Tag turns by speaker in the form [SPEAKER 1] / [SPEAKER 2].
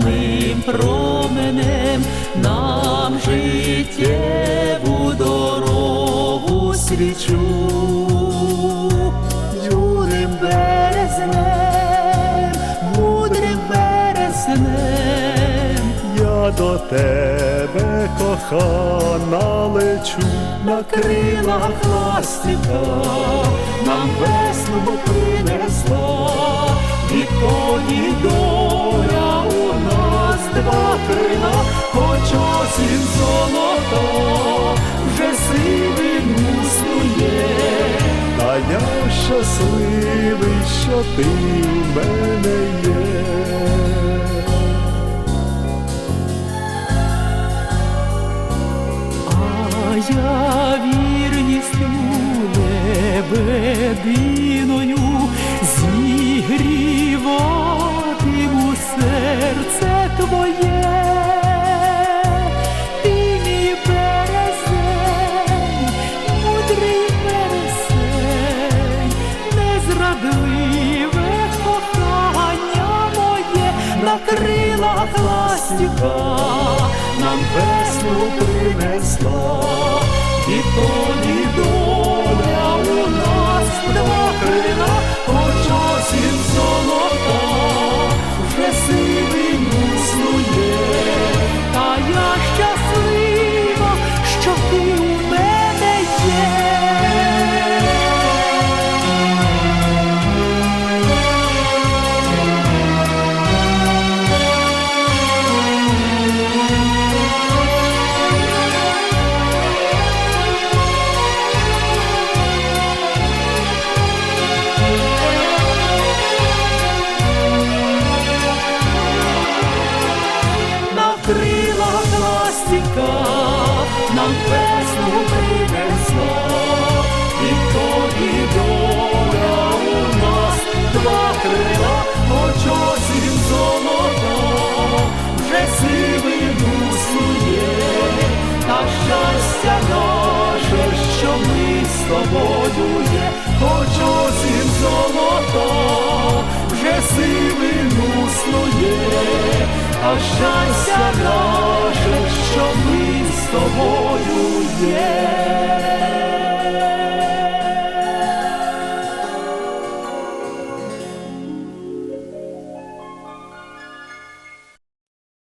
[SPEAKER 1] ясним променем нам життєву дорогу свічу. Юрим березнем, мудрим березнем,
[SPEAKER 2] Я до тебе кохана лечу,
[SPEAKER 1] на крилах ластівка нам весну принесла, осінь золота, вже сивину снує.
[SPEAKER 2] та я щасливий, що ти в мене є.
[SPEAKER 1] Я вірністю лебединою на крилах ластівка нам весну принесла, і тоді нам весну принесла, і тоді доля у нас два крила, хоч осінь золота, вже сивину снує, та щастя наше, що ми з тобою є, хоч золота, вже сивину снує, а щастя наше, що ми з тобою є.